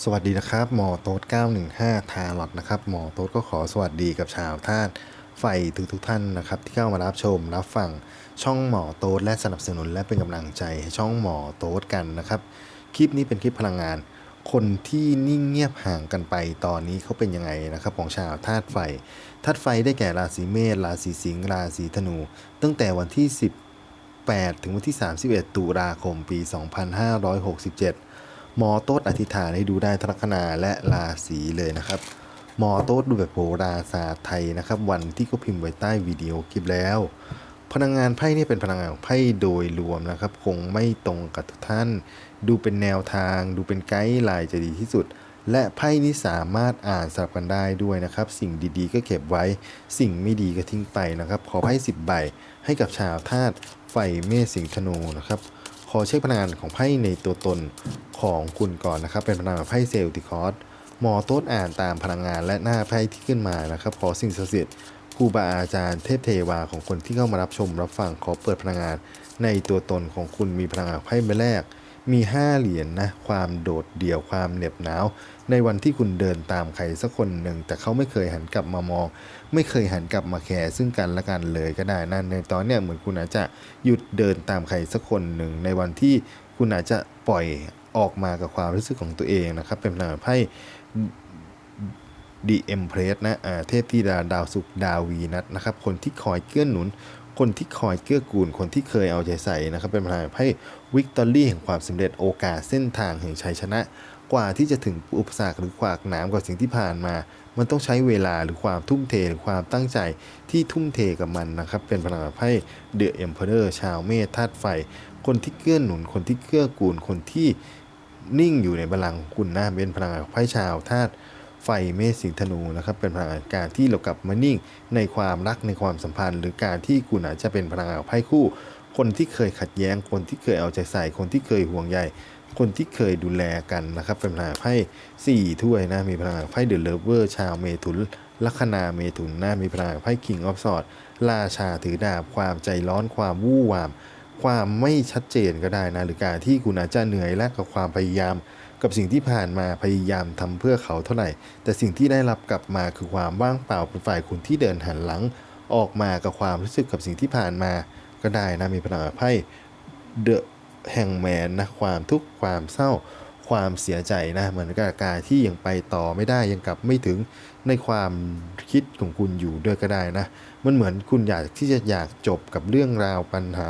สวัสดีนะครับ หมอโต๊ด915 ทาร์ลอตนะครับ หมอโต๊ดก็ขอสวัสดีกับชาวธาตุไฟทุกทุกท่านนะครับ ที่เข้ามารับชมรับฟังช่องหมอโต๊ดและสนับสนุนและเป็นกำลังใจให้ช่องหมอโต๊ดกันนะครับ คลิปนี้เป็นคลิปพลังงาน คนที่นิ่งเงียบห่างกันไปตอนนี้เขาเป็นยังไงนะครับ ของชาวธาตุไฟธาตุไฟได้แก่ราศีเมษราศีสิงห์ราศีธนู ตั้งแต่วันที่18ถึงวันที่ 31 ตุลาคม ปี 2567 หมอโต๊ดอธิษฐานให้ดูได้ทลัคนาและราศีเลยนะครับ หมอโต๊ดดูแบบโหราศาสตร์ไทยนะครับ วันที่ก็พิมพ์ไว้ใต้วิดีโอคลิปแล้ว พลังงานไพ่นี่เป็นพลังงานของไพ่โดยรวมนะครับ คงไม่ตรงกับทุกท่าน ดูเป็นแนวทาง ดูเป็นไกด์ไลน์จะดีที่สุด และไพ่นี้สามารถอ่านสลับกันได้ด้วยนะครับ สิ่งดีๆ ก็เก็บไว้ สิ่งไม่ดีก็ทิ้งไปนะครับ ขอไพ่สิบใบให้กับชาวธาตุไฟเมษสิงห์ธนูนะครับ อเช็คพลังงานของไพ่ในตัวตนของคุณก่อนนะครับ เป็นพลังงานไพ่เซลติคอสหมอโต๊ดอ่านตามพลังงานและหน้าไพ่ที่ขึ้นมานะครับ ขอสิ่งศักดิ์สิทธิ์ครูบาอาจารย์เทพเทวาของคนที่เข้ามารับชมรับฟังขอเปิดพลังงานในตัวตนของคุณมีพลังงานไพ่ใบแรก มี 5 เหรียญนนะความโดดเดี่ยวความเหน็บหนาว ในวันที่คุณเดินตามใครสักคนหนึ่ง แต่เขาไม่เคยหันกลับมามอง ไม่เคยหันกลับมาแคร์ซึ่งกันและกันเลยก็ได้นั่นในตอนเนี้ยเหมือนคุณอาจจะหยุดเดินตามใครสักคนหนึ่ง ในวันที่คุณอาจจะปล่อยออกมากับความรู้สึกของตัวเองนะครับ เป็นพลังงานไพ่ดีเอ็มเพรสนะเทพธิดาดาวสุกดาวีนัทนะครับ คนที่คอยเกื้อหนุน คนที่คอยเกื้อกูล คนที่เคยเอาใจใส่นะครับ เป็นพลังไพ่ วิกตอรี่แห่งความสำเร็จโอกาสเส้นทางแห่งชัยชนะ กว่าที่จะถึงอุปสรรคหรือขวากหนามกับสิ่งที่ผ่านมา มันต้องใช้เวลาหรือความทุ่มเทหรือความตั้งใจที่ทุ่มเทกับมันนะครับ เป็นพลังไพ่เดอะเอ็มเพอเรอร์ชาวเมษธาตุไฟ คนที่เกื้อหนุน คนที่เกื้อกูล คนที่นิ่งอยู่ในบัลลังก์ของคุณนะเป็นพลังงานของไพ่ชาวธาตุไฟเมษสิงธนูนะครับ เป็นพลังงานการที่เรากลับมานิ่งในความรักในความสัมพันธ์ หรือการที่คุณอาจจะเป็นพลังงานของไพ่คู่ คนที่เคยขัดแย้ง คนที่เคยเอาใจใส่ คนที่เคยห่วงใย คนที่เคยดูแลกันนะครับ เป็นพลังงานไพ่สี่ถ้วยนะ มีพลังงานไพ่เดอะเลเวอร์ชาวเมถุนลัคนาเมถุนนะมีพลังงานไพ่คิงออฟสอดราชาถือดาบ ความใจร้อน ความวู่วาม ความไม่ชัดเจนก็ได้นะ หรือการที่คุณอาจจะเหนื่อยและกับความพยายาม กับสิ่งที่ผ่านมาพยายามทำเพื่อเขาเท่าไหร่ แต่สิ่งที่ได้รับกลับมาคือความว่างเปล่าเป็นฝ่ายคุณที่เดินหันหลังออกมากับความรู้สึกกับสิ่งที่ผ่านมา ก็ได้นะมีพลังไพ่เดอะแห่งแมนนะความทุกข์ความเศร้าความเสียใจนะเหมือนกับการที่ยังไปต่อไม่ได้ยังกลับไม่ถึงในความคิดของคุณอยู่ด้วยก็ได้นะมันเหมือนคุณอยากที่จะอยากจบกับเรื่องราวปัญหา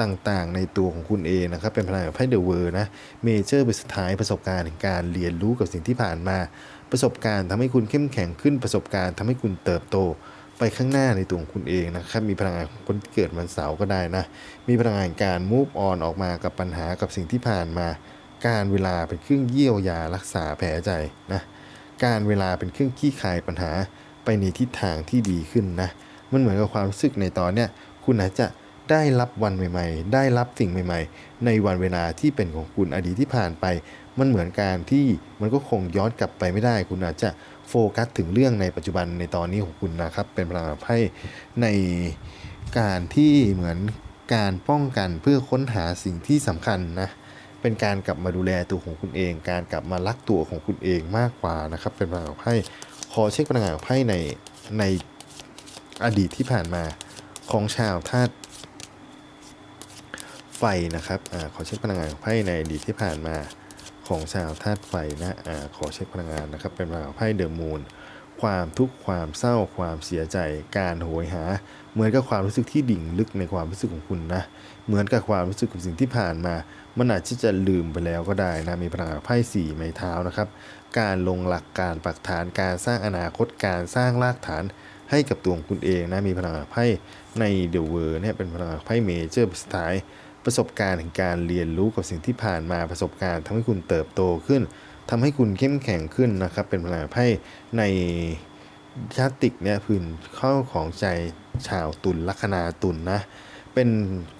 ต่างๆ ในตัวของคุณเองนะครับ เป็นพลังของไพ่เดอะเวอร์นะเมเจอร์เป็นสุดท้ายประสบการณ์แห่งการเรียนรู้กับสิ่งที่ผ่านมา ประสบการณ์ทำให้คุณเข้มแข็งขึ้นประสบการณ์ทำให้คุณเติบโต ไปข้างหน้าในตัวของคุณเองนะครับ มีพลังงานคนที่เกิดวันเสาร์ก็ได้นะ มีพลังงานการ move on ออกมากับปัญหากับสิ่งที่ผ่านมา การเวลาเป็นเครื่องเยียวยารักษาแผลใจนะ การเวลาเป็นเครื่องขี้คายปัญหาไปในทิศทางที่ดีขึ้นนะ มันเหมือนกับความรู้สึกในตอนเนี้ย คุณอาจจะได้รับวันใหม่ ๆ ได้รับสิ่งใหม่ ๆ ในวันเวลาที่เป็นของคุณอดีตที่ผ่านไป มันเหมือนการที่มันก็คงย้อนกลับไปไม่ได้ คุณอาจจะโฟกัสถึงเรื่องในปัจจุบันในตอนนี้ของคุณนะครับ เป็นพลังงานไพ่ในการที่เหมือนการป้องกันเพื่อค้นหาสิ่งที่สำคัญนะเป็นการกลับมาดูแลตัวของคุณเอง การกลับมารักตัวของคุณเองมากกว่านะครับ เป็นพลังงานของไพ่ขอเช็คพลังงานของไพ่ในในอดีตที่ผ่านมาของชาวธาตุไฟนะครับอขอเช็คพลังงานของไพ่ในอดีตที่ผ่านมา ของชาวธาตุไฟนะอาขอเช็คพลังงานนะครับ เป็นพลังงานของไพ่เดอะมูนความทุกข์ความเศร้าความเสียใจการโหยหา เหมือนกับความรู้สึกที่ดิ่งลึกในความรู้สึกของคุณนะ เหมือนกับความรู้สึกกับสิ่งที่ผ่านมา มันอาจจะจะลืมไปแล้วก็ได้นะ มีพลังงานไพ่สี่ไม้เท้านะครับ การลงหลักการปักฐานการสร้างอนาคตการสร้างรากฐานให้กับตัวของคุณเองนะ มีพลังงานไพ่ในเดอะเวอร์เนี่ยเป็นพลังงานไพ่เมเจอร์สุดท้าย ประสบการณ์แห่งการเรียนรู้กับสิ่งที่ผ่านมาประสบการณ์ทำให้คุณเติบโตขึ้นทำให้คุณเข้มแข็งขึ้นนะครับ เป็นพลังไพ่ในชาติกเนี่ยพื้นเข้าของใจชาวตุลลัคนาตุลนะเป็น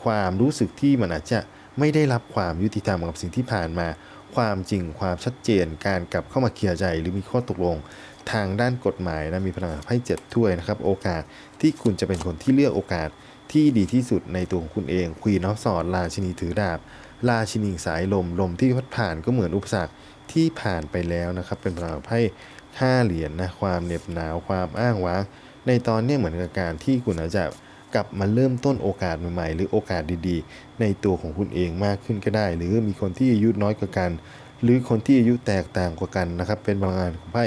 ความรู้สึกที่มันอาจจะไม่ได้รับความยุติธรรมกับสิ่งที่ผ่านมา ความจริงความชัดเจน การกลับเข้ามาเคลียร์ใจหรือมีข้อตกลง ทางด้านกฎหมายนะมีพลังไพ่เจ็ดถ้วยนะครับ โอกาสที่คุณจะเป็นคนที่เลือกโอกาส ที่ดีที่สุดในตัวของคุณเองควีนอฟสอดราชินีถือดาบ ราชินีสายลมลมที่พัดผ่านก็เหมือนอุปสรรคที่ผ่านไปแล้วนะครับ เป็นพลังไพ่ห้าเหรียญนะความเหน็บหนาวความอ้างว้าง ในตอนนี้เหมือนกับการที่คุณอาจจะกลับมาเริ่มต้นโอกาสใหม่ๆ หรือโอกาสดีๆ ในตัวของคุณเองมากขึ้นก็ได้ หรือมีคนที่อายุน้อยกว่ากัน หรือคนที่อายุแตกต่างกว่ากันนะครับ เป็นพลังงานของไพ่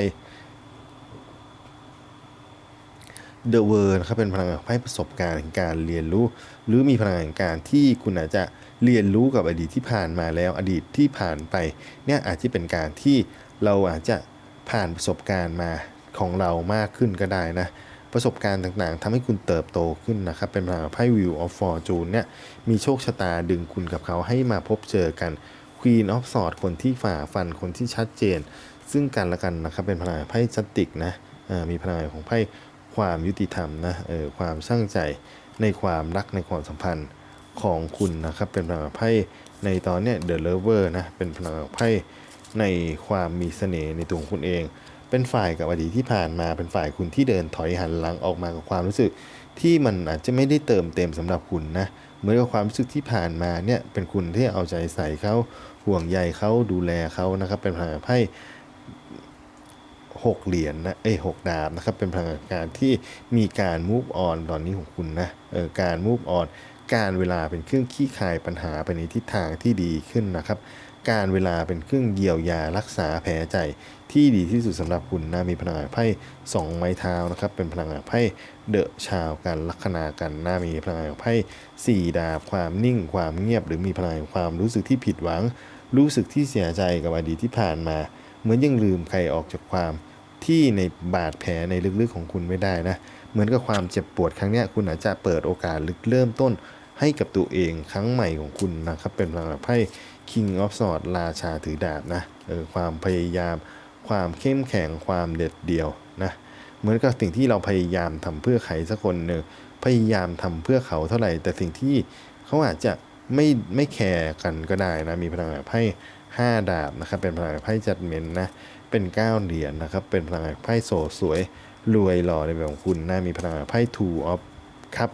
เดอะเวิร์นะครับเป็นพลังงานของไพ่ประสบการณ์แห่งการเรียนรู้ หรือมีพลังงานแห่งการที่คุณอาจจะเรียนรู้กับอดีตที่ผ่านมาแล้วอดีตที่ผ่านไปเนี่ยอาจจะเป็นการที่เราอาจจะผ่านประสบการณ์มาของเรามากขึ้นก็ได้นะประสบการณ์ต่างๆทำให้คุณเติบโตขึ้นนะครับ เป็นพลังไพ่ Wheel of Fortune เนี่ยมีโชคชะตาดึงคุณกับเขาให้มาพบเจอกัน Queen of s w o r d คนที่ฝ่าฟันคนที่ชัดเจน ซึ่งกันและกันนะครับเป็นพลังไพ่จัตติกนะมีพลังของไพ่ ความยุติธรรมนะเออความช่างใจในความรักในความสัมพันธ์ของคุณนะครับ เป็นพลังไพ่ในตอนเนี้ย The Lover นะเป็นพลังไพ่ในความมีเสน่ห์ในตัวของคุณเอง เป็นฝ่ายกับอดีตที่ผ่านมาเป็นฝ่ายคุณที่เดินถอยหันหลังออกมากับความรู้สึก ที่มันอาจจะไม่ได้เติมเต็มสำหรับคุณนะเหมือนกับความรู้สึกที่ผ่านมาเนี่ยเป็นคุณที่เอาใจใส่เขาห่วงใยเขาดูแลเขานะครับ เป็นพลังไพ่ หกเหรียญนะเอ้ยหกดาบนะครับเป็นพลังงานที่มีการ move on ตอนนี้ของคุณนะเออการ move on การเวลาเป็นเครื่องขี้คายปัญหาไปในทิศทางที่ดีขึ้นนะครับ การเวลาเป็นเครื่องเยียวยารักษาแผลใจที่ดีที่สุดสำหรับคุณนะมีพลังงานไพ่สองไม้เท้านะครับเป็นพลังงานไพ่เดอะชาวกันลัคนากันนะมีพลังงานไพ่สี่ดาบความนิ่งความเงียบ หรือมีพลังงานความรู้สึกที่ผิดหวัง รู้สึกที่เสียใจกับอดีตที่ผ่านมา เหมือนยังลืมใครออกจากความ ที่ในบาดแผลในลึกๆของคุณไม่ได้นะ เหมือนกับความเจ็บปวดครั้งนี้คุณอาจจะเปิดโอกาสลึกเริ่มต้นให้กับตัวเองครั้งใหม่ของคุณนะครับ เป็นพลังไพ่ King of Swords ราชาถือดาบนะเออความพยายาม ความเข้มแข็งความเด็ดเดี่ยวนะเหมือนกับสิ่งที่เราพยายามทำเพื่อใครสักคนหนึ่งพยายามทำเพื่อเขาเท่าไหร่ แต่สิ่งที่เขาอาจจะไม่ไม่แคร์กันก็ได้นะมีพลังไพ่ห้าดาบนะครับเป็นพลังไพ่จัดเมนนะ เป็นเก้าเหรียญนะครับ เป็นพลังงานไพ่โสดสวย รวยหล่อในแบบของคุณนะมีพลังงานไพ่ two of ครับ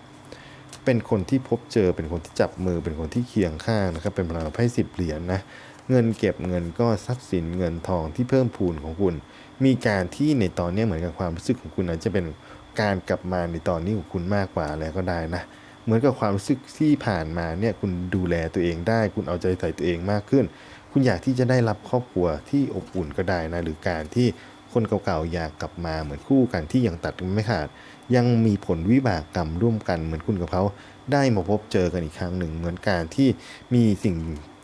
เป็นคนที่พบเจอเป็นคนที่จับมือเป็นคนที่เคียงข้างนะครับ เป็นพลังงานไพ่สิบเหรียญนะเงินเก็บเงินก็ทรัพย์สินเงินทองที่เพิ่มพูนของคุณ มีการที่ในตอนนี้เหมือนกับความรู้สึกของคุณอาจจะเป็นการกลับมาในตอนนี้ของคุณมากกว่าแล้วก็ได้นะเหมือนกับความรู้สึกที่ผ่านมาเนี่ยคุณดูแลตัวเองได้ คุณเอาใจใส่ตัวเองมากขึ้น คุณอยากที่จะได้รับครอบครัวที่อบอุ่นก็ได้นะ หรือการที่คนเก่าๆอยากกลับมาเหมือนคู่กันที่ยังตัดไม่ขาด ยังมีผลวิบากกรรมร่วมกันเหมือนคุณกับเขาได้มาพบเจอกันอีกครั้งหนึ่ง เหมือนการที่มีสิ่ง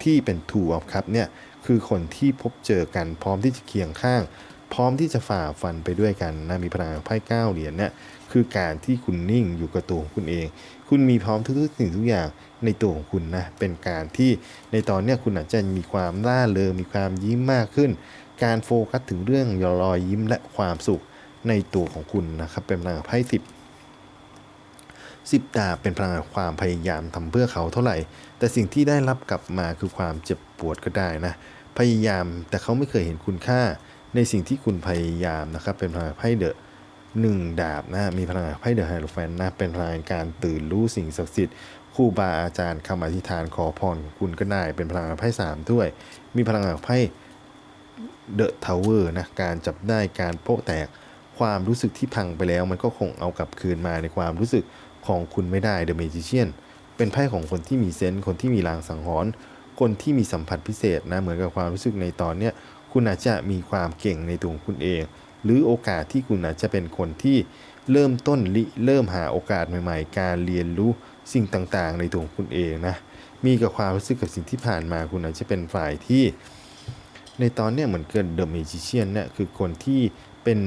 ที่เป็น two of cup เนี่ยคือคนที่พบเจอกันพร้อมที่จะเคียงข้าง พร้อมที่จะฝ่าฟันไปด้วยกันนะมีพลังไพ่เก้าเหรียญเนี่ยคือการที่คุณนิ่งอยู่กับตัวของคุณเอง คุณมีพร้อมทุกๆสิ่งทุกอย่างในตัวของคุณนะเป็นการที่ในตอนเนี้ยคุณอาจจะมีความล่าเริงมีความยิ้มมากขึ้น การโฟกัสถึงเรื่องรอยยิ้มและความสุขในตัวของคุณนะครับเป็นพลังไพ่สิบสิบดาเป็นพลังความพยายามทำเพื่อเขาเท่าไหร่ แต่สิ่งที่ได้รับกลับมาคือความเจ็บปวดก็ได้นะพยายามแต่เขาไม่เคยเห็นคุณค่าในสิ่งที่คุณพยายามนะครับเป็นพลังไพ่เดอะ หนึ่งดาบนะมีพลังงานไพ่เดอะไฮโรแฟนนะเป็นพลังงานการตื่นรู้สิ่งศักดิ์สิทธิ์ครูบาอาจารย์คำอธิษฐานขอพรคุณก็ได้เป็นพลังงานไพ่สามด้วย มีพลังงานไพ่เดอะทาวเวอร์นะการจับได้การโปะแตกความรู้สึกที่พังไปแล้วมันก็คงเอากลับคืนมาในความรู้สึกของคุณไม่ได้เดอะเมจิเชียนเป็นไพ่ของคนที่มีเซนส์คนที่มีลางสังหรณ์คนที่มีสัมผัสพิเศษนะเหมือนกับความรู้สึกในตอนเนี้ยคุณอาจจะมีความเก่งในตัวของคุณเอง หรือโอกาสที่คุณอาจจะเป็นคนที่เริ่มต้นริเริ่มหาโอกาสใหม่ ๆ การเรียนรู้สิ่งต่างๆ ในตัวของคุณเองนะมีกับความรู้สึกกับสิ่งที่ผ่านมาคุณอาจจะเป็นฝ่ายที่ ในตอนเนี้ยเหมือนเกิดเดอะเมจิเชียนเนี่ยคือคนที่เป็น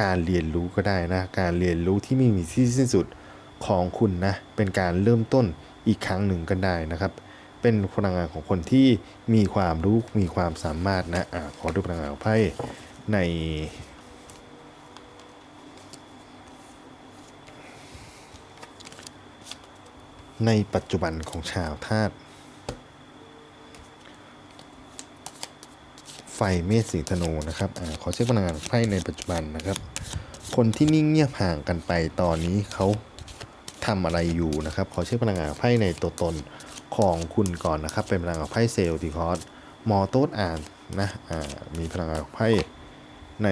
การเรียนรู้ก็ได้นะ การเรียนรู้ที่ไม่มีที่สิ้นสุดของคุณนะ เป็นการเริ่มต้นอีกครั้งหนึ่งก็ได้นะครับ เป็นพลังงานของคนที่มีความรู้มีความสามารถนะอะขอดูพลังงานของไพ่ ในในปัจจุบันของชาวธาตุไฟเมษสิงห์ธนูนะครับอขอเช็คพลังงานไพ่ในปัจจุบันนะครับ คนที่นิ่งเงียบห่างกันไปตอนนี้เขาทำอะไรอยู่นะครับ ขอเช็คพลังงานไพ่ในตัวตนของคุณก่อนนะครับ เป็นพลังงานไพ่เซลล์ทีคอร์สมอโต้อ่านนะ อ่า มีพลังงานไพ่ ใน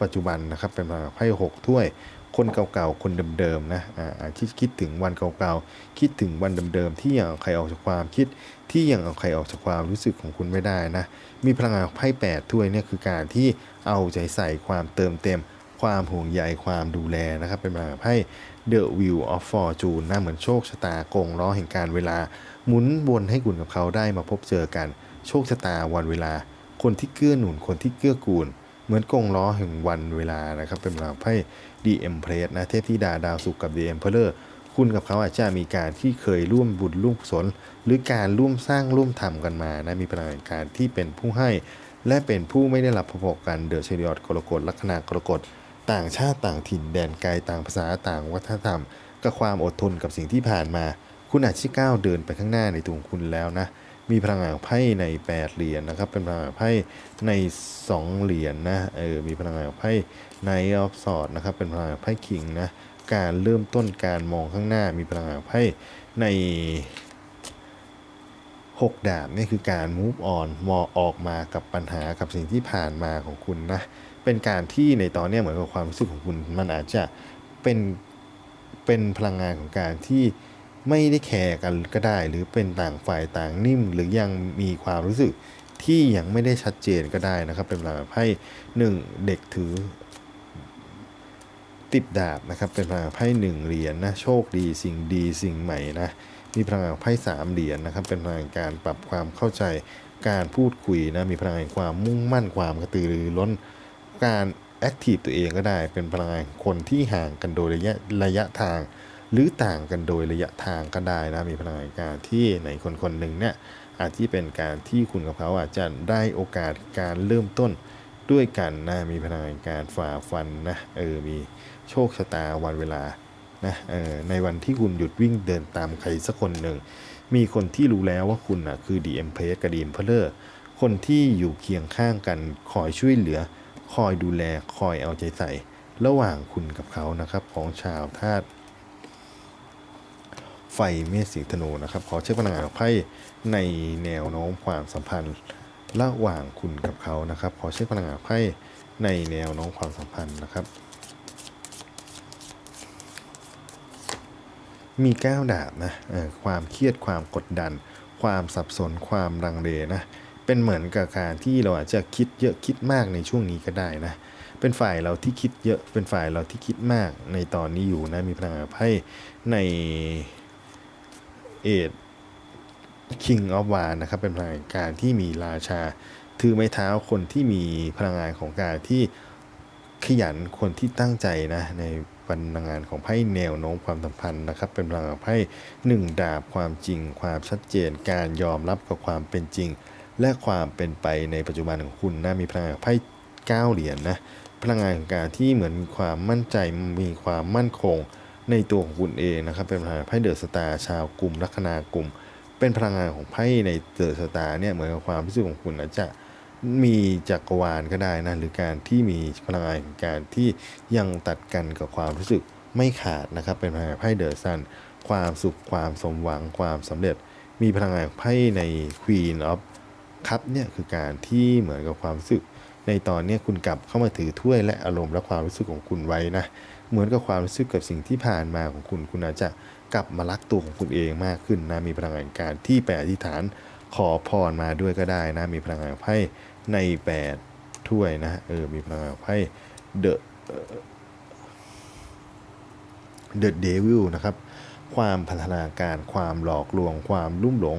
ปัจจุบันนะครับ เป็นไพ่หกถ้วยคนเก่าๆ คนเดิมๆ นะอ่าคิดคิดถึงวันเก่าๆ คิดถึงวันเดิมๆ ที่ยังเอาใครออกจากความคิด ที่ยังเอาใครออกจากความรู้สึกของคุณไม่ได้นะ มีพลังงานไพ่แปดถ้วยเนี่ยคือการที่เอาใจใส่ความเติมเต็ม ความห่วงใยความดูแลนะครับ เป็นพลังงานไพ่ The Wheel of Fortune นะเหมือนโชคชะตากงล้อแห่งการเวลา หมุนวนให้คุณกับเขาได้มาพบเจอกัน โชคชะตาวันเวลา คนที่เกื้อหนุนคนที่เกื้อกูล เหมือนกงล้อแห่งวันเวลานะครับ เป็นพลังไพ่ The Empress นะเทพธิดาดาวศุกกับ The Emperor คุณกับเขาอาจจะมีการที่เคยร่วมบุญร่วมกุศลหรือการร่วมสร้างร่วมทำกันมานะมีพลังการที่เป็นผู้ให้ และเป็นผู้ไม่ได้รับพบกันเดือะเชริออดกรกฎลัคนากรกฎต่างชาติต่างถิ่นแดนไกลต่างภาษาต่างวัฒนธรรม กับความอดทนกับสิ่งที่ผ่านมา คุณอาจจะก้าวเดินไปข้างหน้าในตัวของคุณแล้วนะ มีพลังงานของไพ่ใน 8 เหรียญนะครับ เป็นพลังงานไพ่ใน 2 เหรียญนะเออมีพลังงานของไพ่ในออฟสอดนะครับ เป็นพลังงานไพ่คิงนะการเริ่มต้นการมองข้างหน้ามีพลังงานไพ่ใน 6 ดาบนี่คือการ move on มอออกมากับปัญหากับสิ่งที่ผ่านมาของคุณนะเป็นการที่ในตอนนี้เหมือนกับความรู้สึกของคุณมันอาจจะเป็นเป็นพลังงานของการที่ ไม่ได้แคร์กันก็ได้ หรือเป็นต่างฝ่ายต่างนิ่ม หรือยังมีความรู้สึกที่ยังไม่ได้ชัดเจนก็ได้นะครับ เป็นพลังงานไพ่หนึ่งเด็กถือ ติดดาบนะครับเป็นพลังงานไพ่หนึ่งเหรียญนะโชคดีสิ่งดีสิ่งใหม่นะมีพลังงานไพ่สามเหรียญนะครับ เป็นพลังงานการปรับความเข้าใจการพูดคุยนะมีพลังงานความมุ่งมั่นความกระตือรือร้นการแอคทีฟตัวเองก็ได้เป็นพลังงานคนที่ห่างกันโดยระยะระยะทาง หรือต่างกันโดยระยะทางก็ได้นะมีพลังงานการที่ในคนคนหนึ่งเนี่ยอาจที่เป็นการที่คุณกับเขาอาจจะได้โอกาสการเริ่มต้นด้วยกันนะมีพลังงานการฝ่าฟันนะเออมีโชคชะตาวันเวลานะเออในวันที่คุณหยุดวิ่งเดินตามใครสักคนหนึ่ง มีคนที่รู้แล้วว่าคุณนะคือดีเอ็มเพสกับดีเอ็มเพลอร์คนที่อยู่เคียงข้างกันคอยช่วยเหลือ คอยดูแลคอยเอาใจใส่ ระหว่างคุณกับเขานะครับของชาวธาตุ ไฟเมษสิงธนูนะครับ ขอเช็คพลังงานของไพ่ในแนวโน้มความสัมพันธ์ระหว่างคุณกับเขานะครับ ขอเช็คพลังงานไพ่ในแนวโน้มความสัมพันธ์นะครับ มีก้าวดาบนะความเครียดความกดดัน ความสับสนความลังเลนะเป็นเหมือนกับการที่เราอาจจะคิดเยอะคิดมากในช่วงนี้ก็ได้นะเป็นฝ่ายเราที่คิดเยอะเป็นฝ่ายเราที่คิดมากในตอนนี้อยู่นะมีพลังงานไพ่ใน เอ็ด King of w a n นะครับเป็นพลังงานการที่มีราชา ถือไม้เท้าคนที่มีพลังงานของการที่ขยันคนที่ตั้งใจนะในพลังงานของไพ่แนวโน้มความสัมพันธ์นะครับ เป็นพลังงานไพ่หนึ่งดาบความจริง ความชัดเจน การยอมรับกับความเป็นจริง และความเป็นไปในปัจจุบันของคุณนะมีพลังงานไพ่เก้าเหรียญนะพลังงานของการที่เหมือนความมั่นใจมีความมั่นคง ในตัวของคุณเองนะครับ เป็นพลังงานไพ่เดอะสตาร์ชาวกลุ่มลัคนากลุ่ม เป็นพลังงานของไพ่ในเดอะสตาร์เนี่ยเหมือนกับความรู้สึกของคุณอาจจะมีจักรวาลก็ได้นะหรือการที่มีพลังงานของการที่ยังตัดกันกับความรู้สึกไม่ขาดนะครับ เป็นพลังงานไพ่เดอะซันความสุขความสมหวังความสำเร็จ มีพลังงานของไพ่ใน Queen of ครับเนี่ยคือการที่เหมือนกับความรู้สึก ในตอนนี้คุณกลับเข้ามาถือถ้วยและอารมณ์และความรู้สึกของคุณไว้นะ เหมือนกับความรู้สึกกับสิ่งที่ผ่านมาของคุณ คุณอาจจะกลับมารักตัวของคุณเองมากขึ้นนะมีพลังงานการที่ไปอธิษฐานขอพรมาด้วยก็ได้นะมีพลังงานไพ่ใน8ถ้วยนะเออมีพลังงานไพ่ The The Devil นะครับความพันธนาการความหลอกลวงความลุ่มหลง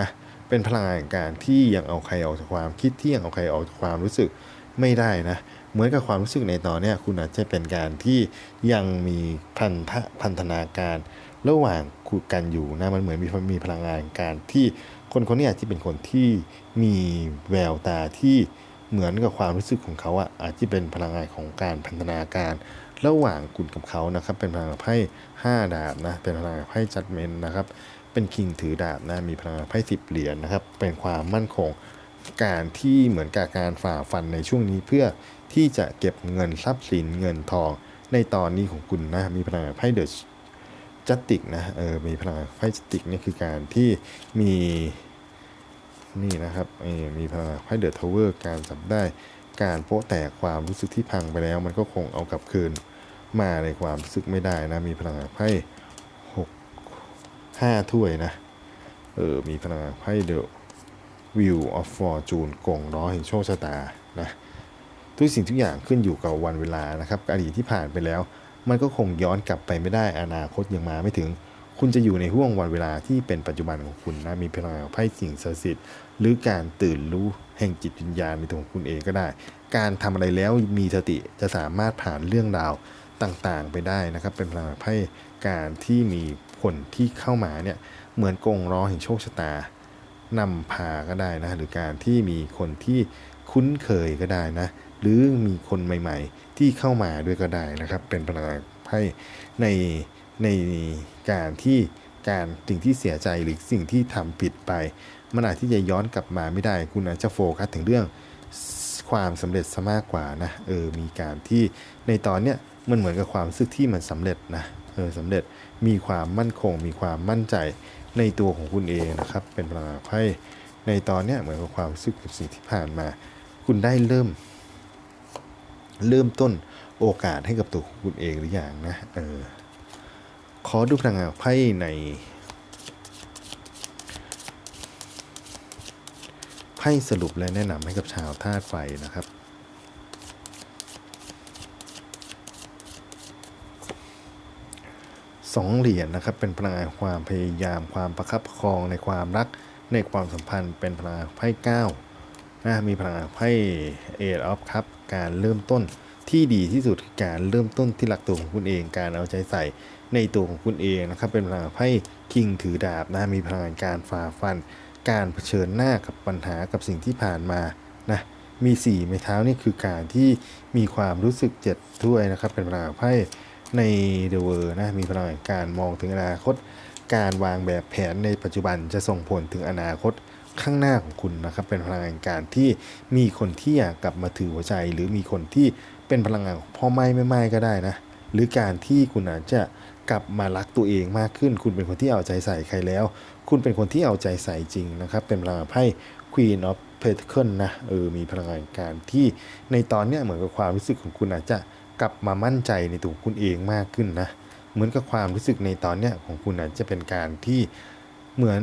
นะเป็นพลังงานการที่ยังเอาใครออกจากความคิดที่ยังเอาใครออกจากความรู้สึกไม่ได้นะ เหมือนกับความรู้สึกในตอนนี้คุณอาจจะเป็นการที่ยังมีพันธะพันธนาการ ระหว่างคุยกันอยู่นะมันเหมือนมีมีพลังงานการที่คนคนนี้อาจจะเป็นคนที่มีแววตาที่เหมือนกับความรู้สึกของเขาอะอาจจะเป็นพลังงานของการพันธนาการ ระหว่างคุณกับเขานะครับ เป็นพลังงานไพ่ห้าดาบนะเป็นพลังงานไพ่จัดเมนนะครับเป็นคิงถือดาบนะมีพลังงานไพ่สิบเหรียญนะครับเป็นความมั่นคง การที่เหมือนกับการฝ่าฟันในช่วงนี้เพื่อที่จะเก็บเงินทรัพย์สินเงินทอง ในตอนนี้ของคุณนะมีพลังไพ่เดอะจัตติกนะเออมีพลังไพ่จัตติกนี่คือการที่มีนี่นะครับเออมีพลังไพ่เดอะทาวเวอร์การจับได้การโป๊ะแตกความรู้สึกที่พังไปแล้ว มันก็คงเอากลับคืนมาในความรู้สึกไม่ได้นะมีพลังไพ่หกห้าถ้วยนะเออมีพลังไพ่เดอะ วิวออฟฟอร์จูนกงล้อแห่งโชคชะตานะทุกสิ่งทุกอย่างขึ้นอยู่กับวันเวลานะครับอดีตที่ผ่านไปแล้ว มันก็คงย้อนกลับไปไม่ได้อนาคตยังมาไม่ถึง คุณจะอยู่ในห่วงวันเวลาที่เป็นปัจจุบันของคุณนะมีพลังไพ่สิ่งศักดิ์สิทธิ์หรือการตื่นรู้แห่งจิตวิญญาณในตัวของคุณเองก็ได้ การทำอะไรแล้วมีสติจะสามารถผ่านเรื่องราวต่างๆ ไปได้นะครับ เป็นพลังไพ่การที่มีคนที่เข้ามาเนี่ยเหมือนกงล้อแห่งโชคชะตา นำพาก็ได้นะ หรือการที่มีคนที่คุ้นเคยก็ได้นะ หรือมีคนใหม่ ๆ ที่เข้ามาด้วยก็ได้นะครับ เป็นพลังไพ่ในในการที่การสิ่งที่เสียใจหรือสิ่งที่ทำผิดไป มันอาจที่จะย้อนกลับมาไม่ได้ คุณอาจจะโฟกัสถึงเรื่องความสำเร็จซะมากกว่านะเออมีการที่ในตอนเนี้ยมันเหมือนกับความรู้สึกที่มันสำเร็จนะเออสำเร็จมีความมั่นคง มีความมั่นใจ ในตัวของคุณเองนะครับ เป็นพลังงานไพ่ในตอนนี้เหมือนกับความรู้สึกกับสิ่งที่ผ่านมา คุณได้เริ่ม เริ่มต้นโอกาสให้กับตัวของคุณเองหรืออย่างนะเออขอดูพลังงานไพ่ในไพ่สรุปและแนะนำให้กับชาวธาตุไฟนะครับ สองเหรียญนะครับ เป็นพลังงานความพยายามความประคับประคองในความรักในความสัมพันธ์เป็นพลังงานไพ่เก้านะมีพลังงานไพ่เอทออฟครับการเริ่มต้นที่ดีที่สุดคือการเริ่มต้นที่หลักตัวของคุณเอง การเอาใจใส่ในตัวของคุณเองนะครับเป็นพลังงานไพ่คิงถือดาบนะมีพลังงานการฝ่าฟัน การเผชิญหน้ากับปัญหากับสิ่งที่ผ่านมานะมีสี่ไม้เท้านี่คือการที่มีความรู้สึกเจ็บด้วยนะครับเป็นพลังงานไพ่ ในเดอะเวอร์นะมีพลังแห่งการมองถึงอนาคต การวางแบบแผนในปัจจุบันจะส่งผลถึงอนาคตข้างหน้าของคุณนะครับ เป็นพลังแห่งการที่มีคนที่อยากกลับมาถือหัวใจ หรือมีคนที่เป็นพลังงานของพ่อไม่ไม่ไม่ก็ได้นะ หรือการที่คุณอาจจะกลับมารักตัวเองมากขึ้น คุณเป็นคนที่เอาใจใส่ใครแล้ว คุณเป็นคนที่เอาใจใส่จริงนะครับ เป็นพลังงานไพ่ Queen of Pentacles นะเออมีพลังงานการที่ในตอนเนี้ยเหมือนกับความรู้สึกของคุณอาจจะ กลับมามั่นใจในตัวคุณเองมากขึ้นนะเหมือนกับความรู้สึกในตอนเนี้ยของคุณอาจจะเป็นการที่เหมือน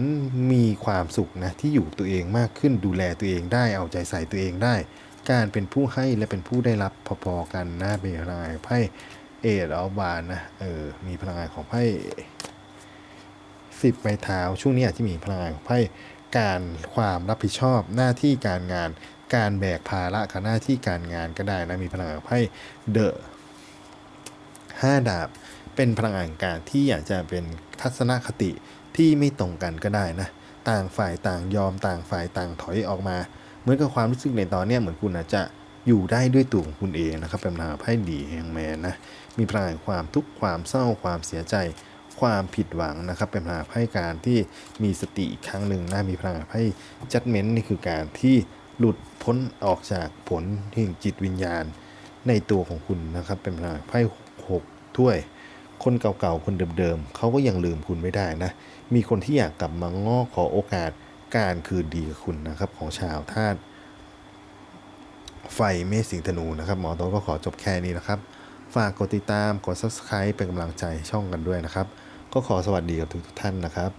มีความสุขนะที่อยู่ตัวเองมากขึ้นดูแลตัวเองได้เอาใจใส่ตัวเองได้ การเป็นผู้ให้และเป็นผู้ได้รับพอๆกันนะเป็นพลังงานไพ่เอดออบานนะเออมีพลังงานของไพ่สิบไม้เท้าช่วงนี้อาจจะมีพลังงานของไพ่การความรับผิดชอบหน้าที่การงาน การแบกภาระกับหน้าที่การงานก็ได้นะมีพลังงานไพ่เดอะห้าดาบ เป็นพลังงานการที่อยากจะเป็นทัศนคติที่ไม่ตรงกันก็ได้นะต่างฝ่ายต่างยอมต่างฝ่ายต่างถอยออกมา เหมือนกับความรู้สึกในตอนนี้เหมือนคุณอาจจะอยู่ได้ด้วยตัวของคุณเองนะครับเป็นพลังงานไพ่ดีแห่งแมนนะมีพลังงานความทุกข์ความเศร้าความเสียใจ ความผิดหวังนะครับ เป็นพลังงานไพ่การที่มีสติอีกครั้งหนึ่งนะมีพลังงานไพ่จัดเม้นนี่คือการที่ หลุดพ้นออกจากผลแห่งจิตวิญญาณในตัวของคุณนะครับ เป็นพลังไพ่หกถ้วย คนเก่าๆ คนเดิมๆเขาก็ยังลืมคุณไม่ได้นะ มีคนที่อยากกลับมาง้อขอโอกาสการคืนดีกับคุณนะครับ ของชาวธาตุไฟเมษสิงธนูนะครับ หมอโตก็ขอจบแค่นี้นะครับ ฝากกดติดตามกด subscribe เป็นกำลังใจช่องกันด้วยนะครับ ก็ขอสวัสดีกับทุกท่านนะครับ